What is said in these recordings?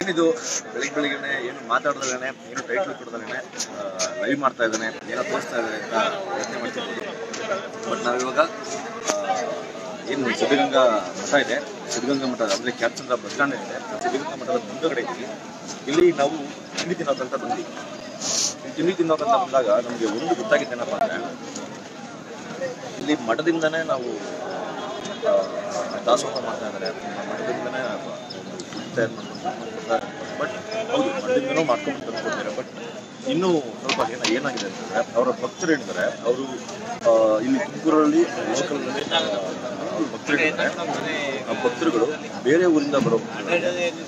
ಏನಿದು? ಬೆಳಿಗ್ಗೆ ಬೆಳಿಗ್ಗೆನೆ ಏನು ಮಾತಾಡ್ದಲೇನೆ ಏನು ಟೈಟ್ಲ್ ಕೊಡ್ದಲೇನೆ ಲೈವ್ ಮಾಡ್ತಾ ಇದ್ದಾನೆ, ಏನೋ ತೋರಿಸ್ತಾ ಇದ್ದಾನೆ ಅಂತ ಯೋಚನೆ ಮಾಡ್ತಿರ್ಬೋದು ಬಟ್ ನಾವಿವಾಗ ಏನು ಸಿದ್ಧಗಂಗಾ ಮಠ ಇದೆ, ಸಿದ್ಧಗಂಗಾ ಮಠ, ಅಂದರೆ ಕ್ಯಾಪ್ಚಂದ್ರ ಬಸ್ ಸ್ಟ್ಯಾಂಡ್ ಇದೆ ಸಿದ್ಧಗಂಗಾ ಮಠದ ಮುಂದಗಡೆ ಇದ್ದೀವಿ. ಇಲ್ಲಿ ನಾವು ತಿಂಡಿ ತಿನ್ನೋಕಂತ ಬಂದ್ವಿ. ತಿಂಡಿ ತಿನ್ನೋಕಂತ ಬಂದಾಗ ನಮಗೆ ಒಂದು ಗೊತ್ತಾಗಿದ್ದೇನಪ್ಪ ಅಂದರೆ, ಇಲ್ಲಿ ಮಠದಿಂದನೇ ನಾವು ದಾಸೋಹ ಮಾಡ್ತಾ ಇದ್ದಾರೆ ಮಠದಿಂದನೇ ಬಟ್ ಹೌದು ಮಠದಿಂದನೂ ಮಾಡ್ಕೊಂಡು ಬಟ್ ಇನ್ನೂ ಸ್ವಲ್ಪ ಏನ, ಏನಾಗಿದೆ ಅಂತಂದ್ರೆ ಅವರ ಭಕ್ತರು ಏನಿದ್ದಾರೆ ಅವರು ಇಲ್ಲಿ ತುಮಕೂರಲ್ಲಿ ಲೋಕಲ್ನಲ್ಲಿ ಭಕ್ತರು ಆ ಭಕ್ತರುಗಳು ಬೇರೆ ಊರಿಂದ ಬರೋ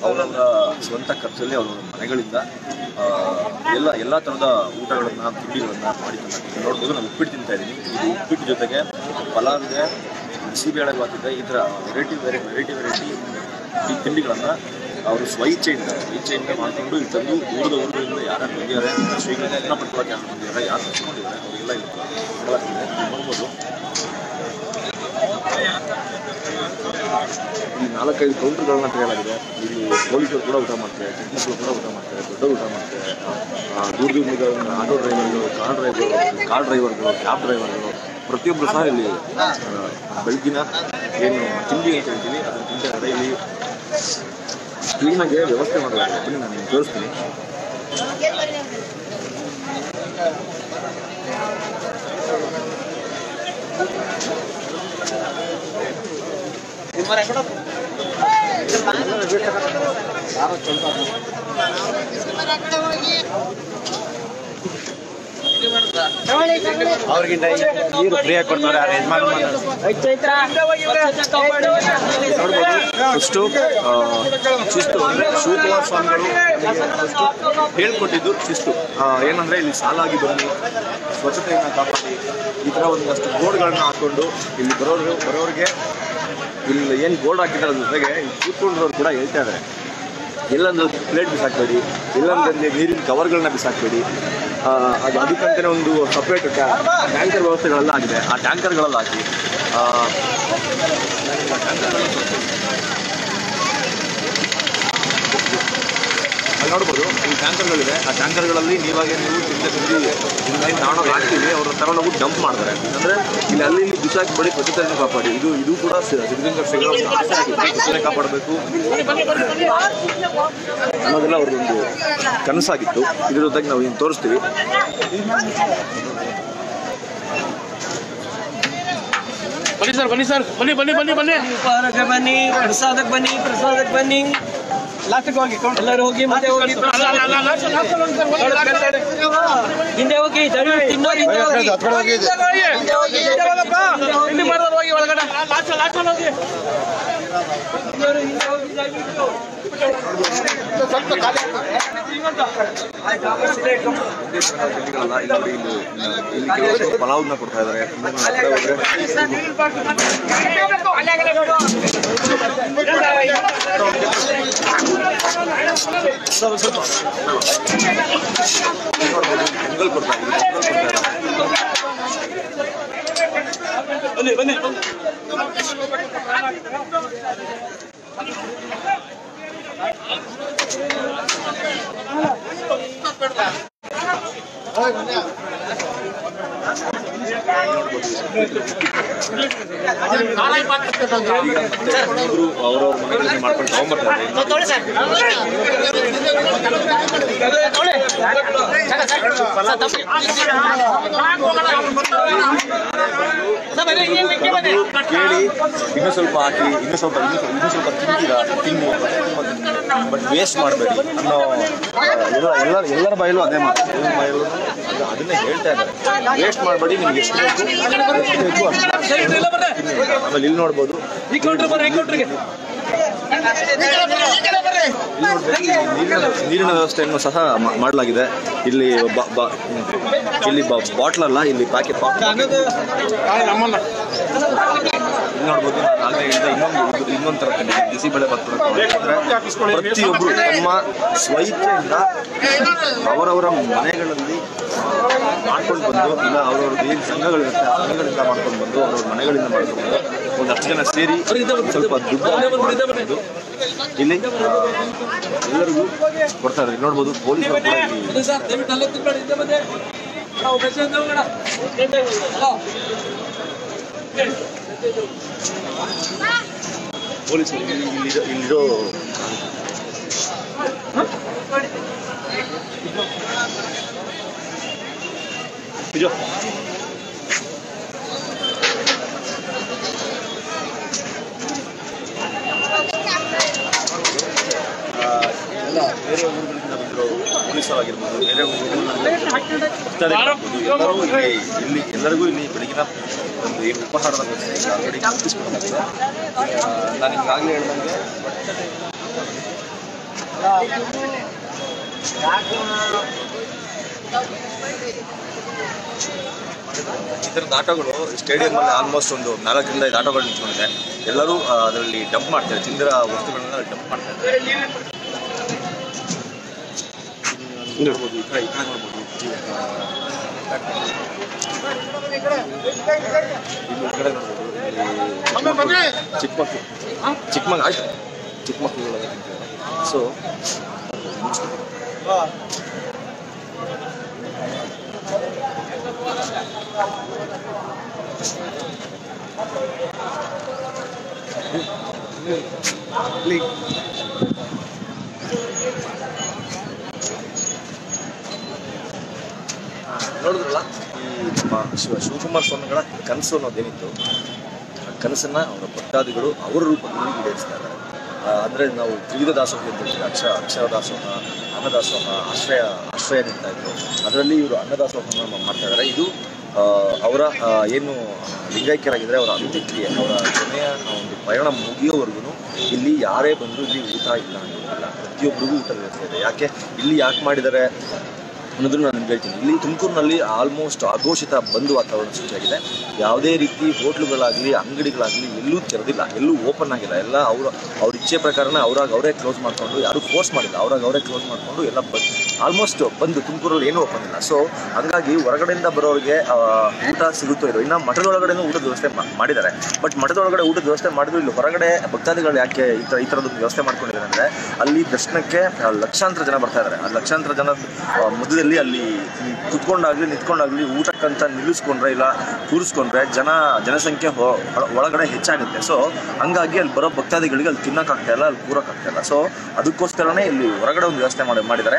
ಅವರವರ ಸ್ವಂತ ಖರ್ಚಲ್ಲಿ ಅವರ ಮನೆಗಳಿಂದ ಎಲ್ಲ ಎಲ್ಲ ಥರದ ಊಟಗಳನ್ನು, ತಿಂಡಿಗಳನ್ನು ಮಾಡಿ ನೋಡ್ಬೋದು, ನಾನು ಉಪ್ಪಿಟ್ಟು ತಿಂತಾ ಇದ್ದೀನಿ ಇದು ಉಪ್ಪಿಟ್ಟು ಜೊತೆಗೆ ಪಲಾವ್ ಇದೆ ಬಿಸಿಬೇಳೆ ಬಾತ್ ಇದೆ ಈ ಥರ ವೆರೈಟಿ ವೆರೈ ವೆರೈಟಿ ವೆರೈಟಿ ಈ ತಿಂಡಿಗಳನ್ನು ಅವರು ಸ್ವಇಚ್ಛೆಯಿಂದ ಇಚ್ಛೆಯಿಂದ ಮಾಡಿಕೊಂಡು ಇಲ್ಲಿ ತಂದು ದೂರದ ಊರುಗಳಿಂದ ಯಾರು ಬಂದಿದ್ದಾರೆ ಶ್ರೀಗಳನ್ನ ಯಾರು ಬಂದಿದ್ದಾರೆ, ಯಾರು ಹಚ್ಕೊಂಡಿದ್ದಾರೆ, ಅವರಿಗೆಲ್ಲ ಇಲ್ಲಿ ನೋಡ್ಬೋದು. ಈ ನಾಲ್ಕೈದು ಕೌಂಟರ್ಗಳನ್ನ ತೆಗೆಯಲಾಗಿದೆ ಇಲ್ಲಿ ಪೊಲೀಸರು ಕೂಡ ಊಟ ಮಾಡ್ತಾರೆ ಚಿಕ್ಕ ಕೂಡ ಊಟ ಮಾಡ್ತಾರೆ, ದೊಡ್ಡ ಊಟ ಮಾಡ್ತಾರೆ. ದೂರ ದೂರದಿಂದ ಆಟೋ ಡ್ರೈವರ್ಗಳು, ಕಾರ್ ಡ್ರೈವರ್ಗಳು ಕಾರ್ ಡ್ರೈವರ್ಗಳು, ಕ್ಯಾಬ್ ಡ್ರೈವರ್ಗಳು ಪ್ರತಿಯೊಬ್ಬರು ಸಹ ಇಲ್ಲಿ ಬೆಳಗಿನ ಏನು ತಿಂಡಿ ಅಂತ ಹೇಳ್ತೀನಿ. ಅದನ್ನು ತಿಂತಾರೆ ಇಲ್ಲಿ ಕ್ಲೀನಾಗಿ ವ್ಯವಸ್ಥೆ ಮಾಡಲಾಗಿದೆ. ಬನ್ನಿ ನಾನು ನಿಮ್ಗೆ ತೋರಿಸ್ತೀನಿ. ಅವ್ರಿಗಿಂತ ನೀರು ಫ್ರೀಯಾಗಿ ಕೊಡ್ತಾರೆ, ಆ ಯಜಮಾನ ಫಸ್ಟು ಶಿಸ್ತು, ಅಂದರೆ ಶಿವಕುಮಾರ್ ಸ್ವಾಮಿಗಳು ಹೇಳ್ಕೊಟ್ಟಿದ್ದು ಶಿಸ್ತು. ಏನಂದರೆ ಇಲ್ಲಿ ಸಾಲಾಗಿ ಬನ್ನಿ, ಸ್ವಚ್ಛತೆಯನ್ನು ಕಾಪಾಡಿ, ಈ ಥರ ಒಂದಷ್ಟು ಬೋರ್ಡ್ಗಳನ್ನ ಹಾಕೊಂಡು ಇಲ್ಲಿ ಬರೋರು, ಬರೋರಿಗೆ ಇಲ್ಲಿ ಏನು ಬೋರ್ಡ್ ಹಾಕಿದ್ದಾರೆ ಅದ್ರ ಜೊತೆಗೆ ಕೂತ್ಕೊಂಡಿರೋರು ಕೂಡ ಹೇಳ್ತಾ ಇದ್ದಾರೆ ಎಲ್ಲೊಂದು ಪ್ಲೇಟ್ ಬಿಸಾಕಬೇಡಿ ಎಲ್ಲೊಂದು ನೀರಿನ ಕವರ್ಗಳನ್ನ ಬಿಸಾಕಬೇಡಿ. ಅದು ಅದಕ್ಕಂತಲೇ ಒಂದು ಸಪ್ರೇಟ್ ಟ್ಯಾಂಕರ್ ವ್ಯವಸ್ಥೆಗಳೆಲ್ಲ ಆಗಿದೆ. ಆ ಟ್ಯಾಂಕರ್ಗಳೆಲ್ಲ ಹಾಕಿ ಅಲ್ಲಿ ನೋಡ್ಬೋದು ಈ ಟ್ಯಾಂಕರ್ಗಳಿದೆ ಆ ಟ್ಯಾಂಕರ್ಗಳಲ್ಲಿ ನೀವಾಗೆ ನೀವು ಚಿಂತೆ ತಿಂಡಿ ತಿಂಡಿ ತಗೊಂಡೋಗಿ ಹಾಕ್ತೀವಿ. ಅವ್ರ ತಗೊಂಡೋಗಿ ಡಂಪ್ ಮಾಡ್ತಾರೆ. ಅಂದರೆ ಇಲ್ಲಿ ಅಲ್ಲಿ ಇಲ್ಲಿ ಬಿಸಾಕಿಬೇಡಿ ಸ್ವಚ್ಛತೆಯನ್ನು ಕಾಪಾಡಿ. ಇದು ಇದು ಕೂಡ ಸಿದ್ಧಗಂಗಾ ಶ್ರೀಗಳ ಒಂದು ಆಸೆ ಆಗಿದೆ ಸ್ವಚ್ಛತೆ ಕಾಪಾಡಬೇಕು. ಅನ್ನೋದೆಲ್ಲ ಅವ್ರದ್ದೊಂದು ಕನಸಾಗಿತ್ತು. ಇದ್ರ ಜೊತೆಗೆ ನಾವು ಹಿಂಗೆ ತೋರಿಸ್ತೀವಿ. ಬನ್ನಿ ಸರ್ ಬನ್ನಿ ಸರ್. ಬನ್ನಿ ಬನ್ನಿ ಬನ್ನಿ ಬನ್ನಿ. ಉಪಹಾರಕ್ಕೆ ಬನ್ನಿ ಪ್ರಸಾದಕ್ಕೆ ಬನ್ನಿ ಪ್ರಸಾದಕ್ಕೆ ಬನ್ನಿ. ಲಾಸ್ಟಿಗೆ ಹೋಗಿ ಎಲ್ಲರೂ ಹೋಗಿ ಮುಂದೆ ಹೋಗಿ. ಹಿಂದೆ ಹೋಗಿ ದಯವಿಟ್ಟು ತಿನ್ನೋರು ಹಿಂದೆ ಹೋಗಿ ಹಿಂದೆ ಹೋಗಿ, ಹಿಂದೆ ಹೋಗಿ, ಹಿಂದೆ ಹೋಗಪ್ಪ. ಹೋಗಿ. ಒಳಗಡೆ. ಲಾಸ್ಟ್ ಲಾಸ್ಟ್ ಹೋಗಿ ಹಿಂದೆ ಹೋಗಿ ದಯವಿಟ್ಟು. ಸ್ವಲ್ಪ ಖಾಲಿ ತಿಂಡಿಗಳಲ್ಲ ಇಲ್ಲಿ ನೋಡಿ ಇಲ್ಲಿ ಇಲ್ಲಿ ಕೆಲವರು ಪಲಾವ್ನ ಕೊಡ್ತಾ ಇದ್ದಾರೆ ಇನ್ನೊಂದು ಕಡೆ ಹೋದ್ರೆ ಸ್ವಲ್ಪ ಸ್ವಲ್ಪ ನೋಡ್ಬೋದು ಪೊಂಗಲ್ ಕೊಡ್ತಾ ಇದ್ದಾರೆ ಪೊಂಗಲ್ ಕೊಡ್ತಾ ಇದ್ದಾರೆ ಬನ್ನಿ ಬನ್ನಿ ಮತ್ತೆ ಇಬ್ರು ಅವ್ರವ್ರ ಮನೆಗಳಲ್ಲಿ ಮಾಡ್ಕೊಂಡು ಇನ್ನೂ ಸ್ವಲ್ಪ ಹಾಕಿ ಇನ್ನೂ ಸ್ವಲ್ಪ ಇನ್ನೂ ಸ್ವಲ್ಪ ತಿಂತೀರಾ ತಿನ್ನಿ ಬಟ್ ವೇಸ್ಟ್ ಮಾಡಬೇಡಿ ಅನ್ನೋ ಎಲ್ಲ ಎಲ್ಲರ ಬಾಯಲ್ಲೂ ಅದೇ ಮಾತು ಎಲ್ಲರ ಬಾಯಲ್ಲೂ ಅದನ್ನೇ ಹೇಳ್ತಾ ಇದ್ದಾರೆ ಮಾಡಬೇಡಿ ನಿಮ್ಗೆ ಎಷ್ಟು ಬೇಕು. ಆಮೇಲೆ ಇಲ್ಲಿ ನೋಡ್ಬೋದು. ನೀರಿನ ವ್ಯವಸ್ಥೆಯನ್ನು ಸಹ ಮಾಡಲಾಗಿದೆ. ಇಲ್ಲಿ ಇಲ್ಲಿ ಬಾಟ್ಲ್ ಅಲ್ಲ ಇಲ್ಲಿ ಪ್ಯಾಕೆಟ್ ನೋಡ್ಬೋದು ನಾನು ಆಗಲೇ ಹೇಳಿದೆ ಇನ್ನೊಂದು ಇನ್ನೊಂದು ಥರ ಬಿಸಿ ಬಿಸಿಬೇಳೆ ಭಾತ್ ಅಂದರೆ ಪ್ರತಿಯೊಬ್ಬರು ತಮ್ಮ ಸ್ವೈಚ್ಛೆಯಿಂದ ಅವರವರ ಮನೆಗಳಲ್ಲಿ ಮಾಡ್ಕೊಂಡು ಬಂದು, ಇಲ್ಲ ಅವ್ರವ್ರದ್ದು ಏನು ಸಂಘಗಳಿರುತ್ತೆ, ಆ ಸಂಘಗಳಿಂದ ಮಾಡ್ಕೊಂಡು ಬಂದು, ಅವ್ರವ್ರ ಮನೆಗಳಿಂದ ಮಾಡ್ಕೊಂಡು ಒಂದಷ್ಟು ಜನ ಸೇರಿ ಸ್ವಲ್ಪ ದುಡ್ಡು ಇಲ್ಲಿ ಎಲ್ಲರಿಗೂ ಕೊಡ್ತಾ ಇದ್ದಾರೆ ನೋಡ್ಬೋದು, ಪೊಲೀಸರು ಕೂಡ ಇಲ್ಲಿ ಸರ್ ದಯವಿಟ್ಟು ಅಲ್ಲೇ ಕೂತ್ಕೊಳ್ಳಿ ಹಿಂದೆ ಬಂದೆ ನಾವು ಪ್ರಶಾಂತ್ ಹೋಗೋಣ ಹಲೋ ಪೊಲೀಸರು ಇಲ್ಲಿ ಇಲ್ಲಿರೋ ಇಲ್ಲಿರೋ ನಿಜ ಎಲ್ಲ ಬೇರೆ ಊರುಗಳಿಂದ ಬಂದಿರೋ ಬೇರೆ ಎಲ್ಲರೂ ಇಲ್ಲಿ ಎಲ್ಲರಿಗೂ ಇಲ್ಲಿ ಬೆಳಗಿನ ಒಂದು ಏನು ಉಪಹಾರದ ಬಗ್ಗೆ ಕಲ್ಪಿಸ್ಕೊಡಲಾಗಿದೆ ನಾನು ಈಗಾಗಲೇ ಹೇಳ್ದಂಗೆ ಈ ಥರದ ಆಟೋಗಳು ಸ್ಟೇಡಿಯಂ ಅಲ್ಲಿ ಆಲ್ಮೋಸ್ಟ್ ಒಂದು ನಾಲ್ಕರಿಂದ ಐದು ಆಟೋಗಳು ನಿಂತ್ಕೊಂಡಿದೆ. ಎಲ್ಲರೂ ಅದರಲ್ಲಿ ಡಂಪ್ ಮಾಡ್ತಾರೆ, ತಿಂದಿರ ವಸ್ತುಗಳನ್ನ ಡಂಪ್ ಮಾಡ್ತಾರೆ. ಚಿಕ್ಕ ಮಕ್ಕಳು ಚಿಕ್ಕ ಆಯ್ತು ಚಿಕ್ಕ ಸೊ ನೋಡಿದ್ರಲ್ಲ? ಈ ನಮ್ಮ ಶಿವ ಶಿವಕುಮಾರ ಸ್ವಾಮಿಗಳ ಕನಸು ಅನ್ನೋದೇನಿತ್ತು? ಆ ಕನಸನ್ನ ಅವರ ಭಕ್ತಾದಿಗಳು ಅವರ ರೂಪದಲ್ಲಿ ಈಡೇರಿಸ್ತಾ ಇದ್ದಾರೆ ಅಂದ್ರೆ ನಾವು ತ್ರಿವಿಧ ದಾಸೋಹ ಅಂತ ಅಕ್ಷರ ದಾಸೋಹ ಅನ್ನದಾಸೋಹ ಆಶ್ರಯ ಆಶ್ರಯ ನೀಡ್ತಾ ಇದ್ರು ಅದರಲ್ಲಿ ಇವರು ಅನ್ನದಾಸೋಹನ ಮಾಡ್ತಾ ಇದ್ದಾರೆ. ಇದು ಅವರ ಏನು ಲಿಂಗೈಕ್ಯರಾಗಿದ್ದರೆ ಅವರ ಅಂತ್ಯಕ್ರಿಯೆ ಅವರ ಕೊನೆಯ ಒಂದು ಪಯಣ ಮುಗಿಯೋವರೆಗೂ ಇಲ್ಲಿ ಯಾರೇ ಬಂದರೂ ಇಲ್ಲಿ ಊಟ ಇಲ್ಲ ಅನ್ನೋದಿಲ್ಲ. ಪ್ರತಿಯೊಬ್ಬರಿಗೂ ಊಟ ವ್ಯವಸ್ಥೆ ಇದೆ. ಯಾಕೆ? ಇಲ್ಲಿ ಯಾಕೆ ಮಾಡಿದ್ದಾರೆ? ಅನ್ನೋದನ್ನು ನಾನು ಹೇಳ್ತೀನಿ. ಇಲ್ಲಿ ತುಮಕೂರಿನಲ್ಲಿ ಆಲ್ಮೋಸ್ಟ್ ಆಘೋಷಿತ ಬಂದ್ ವಾತಾವರಣ ಸೃಷ್ಟಿಯಾಗಿದೆ. ಯಾವುದೇ ರೀತಿ ಹೋಟ್ಲುಗಳಾಗಲಿ, ಅಂಗಡಿಗಳಾಗಲಿ ಎಲ್ಲೂ ತೆರೆದಿಲ್ಲ, ಎಲ್ಲೂ ಓಪನ್ ಆಗಿಲ್ಲ. ಎಲ್ಲ ಅವರು ಅವ್ರ ಇಚ್ಛೆ ಪ್ರಕಾರನೇ ಅವ್ರಾಗ ಅವರೇ ಕ್ಲೋಸ್ ಮಾಡಿಕೊಂಡು, ಯಾರು ಫೋರ್ಸ್ ಮಾಡಿಲ್ಲ. ಅವ್ರಾಗ ಅವರೇ ಕ್ಲೋಸ್ ಮಾಡಿಕೊಂಡು ಎಲ್ಲ ಬಂದು ಆಲ್ಮೋಸ್ಟ್ ಬಂದು ತುಮಕೂರಲ್ಲಿ ಏನೂ ಓಪನ್ ಇಲ್ಲ. ಸೊ ಹಂಗಾಗಿ ಹೊರಗಡೆಯಿಂದ ಬರೋರಿಗೆ ಊಟ ಸಿಗುತ್ತೋ ಇರೋ ಇನ್ನು ಮಠದ ಒಳಗಡೆನೂ ಊಟದ ವ್ಯವಸ್ಥೆ ಮಾಡಿದ್ದಾರೆ. ಬಟ್ ಮಠದ ಒಳಗಡೆ ಊಟದ ವ್ಯವಸ್ಥೆ ಮಾಡಿದ್ರು ಇಲ್ಲಿ ಹೊರಗಡೆ ಭಕ್ತಾದಿಗಳು ಯಾಕೆ ಈ ಈ ಥರದೊಂದು ವ್ಯವಸ್ಥೆ ಮಾಡ್ಕೊಂಡಿದ್ದಾರೆ ಅಂದರೆ, ಅಲ್ಲಿ ದರ್ಶನಕ್ಕೆ ಲಕ್ಷಾಂತರ ಜನ ಬರ್ತಾ ಇದ್ದಾರೆ. ಆ ಲಕ್ಷಾಂತರ ಜನ ಮೊದಲು ಅಲ್ಲಿ ಕುತ್ಕೊಂಡಾಗ್ಲಿ, ನಿಂತ್ಕೊಂಡಾಗ್ಲಿ ಊಟಕ್ಕಂತ ನಿಲ್ಲಿಸ್ಕೊಂಡ್ರೆ ಇಲ್ಲ ಕೂರಿಸ್ಕೊಂಡ್ರೆ ಜನ, ಜನಸಂಖ್ಯೆ ಒಳಗಡೆ ಹೆಚ್ಚಾಗುತ್ತೆ. ಸೊ ಹಂಗಾಗಿ ಅಲ್ಲಿ ಬರೋ ಭಕ್ತಾದಿಗಳಿಗೆ ಅಲ್ಲಿ ತಿನ್ನೋಕ್ಕಾಗ್ತಾಯಿಲ್ಲ ಅಲ್ಲಿ ಕೂರಕ್ಕಾಗ್ತಾ ಇಲ್ಲ. ಸೊ ಅದಕ್ಕೋಸ್ಕರನೇ ಇಲ್ಲಿ ಹೊರಗಡೆ ಒಂದು ವ್ಯವಸ್ಥೆ ಮಾಡಿ, ಮಾಡಿದ್ದಾರೆ.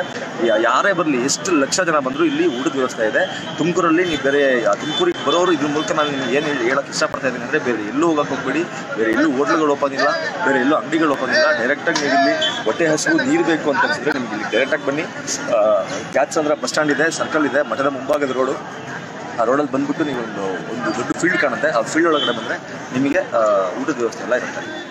ಯಾರೇ ಬರಲಿ, ಎಷ್ಟು ಲಕ್ಷ ಜನ ಬಂದರೂ ಇಲ್ಲಿ ಊಟದ ವ್ಯವಸ್ಥೆ ಇದೆ. ತುಮಕೂರಲ್ಲಿ ನೀವು ಬೇರೆ ತುಮಕೂರಿಗೆ ಬರೋರು ಇದ್ರ ಮೂಲಕ ನಾನು ನಿಮ್ಗೆ ಏನು ಹೇಳಕ್ಕೆ ಇಷ್ಟಪಡ್ತಾ ಇದ್ದೀನಿ ಅಂದರೆ ಬೇರೆ ಎಲ್ಲೂ ಹೋಗಕ್ಕೆ ಹೋಗ್ಬೇಡಿ. ಬೇರೆ ಎಲ್ಲೂ ಹೋಟ್ಲುಗಳು ಓಪನ್ ಇಲ್ಲ, ಬೇರೆ ಎಲ್ಲೂ ಅಂಗಡಿಗಳು ಓಪನ್ ಇಲ್ಲ. ಡೈರೆಕ್ಟಾಗಿ ನೀವು ಇಲ್ಲಿ ಹೊಟ್ಟೆ ಹಸಿವು, ನೀರು ಬೇಕು ಅಂತ ಅನ್ಸಿದ್ರೆ ನಿಮ್ಗೆ ಇಲ್ಲಿ ಡೈರೆಕ್ಟಾಗಿ ಬನ್ನಿ. ಅಂದ್ರೆ ಬಸ್ ಸ್ಟ್ಯಾಂಡ್ ಇದೆ ಸರ್ಕಲ್ ಇದೆ. ಮಠದ ಮುಂಭಾಗದ ರೋಡು. ಆ ರೋಡಲ್ಲಿ ಬಂದ್ಬಿಟ್ಟು ನೀವು ಒಂದು ಒಂದು ದೊಡ್ಡ ಫೀಲ್ಡ್ ಕಾಣುತ್ತೆ. ಆ ಫೀಲ್ಡ್ ಒಳಗಡೆ ಬಂದರೆ ನಿಮಗೆ ಊಟದ ವ್ಯವಸ್ಥೆ ಎಲ್ಲ ಇರುತ್ತೆ.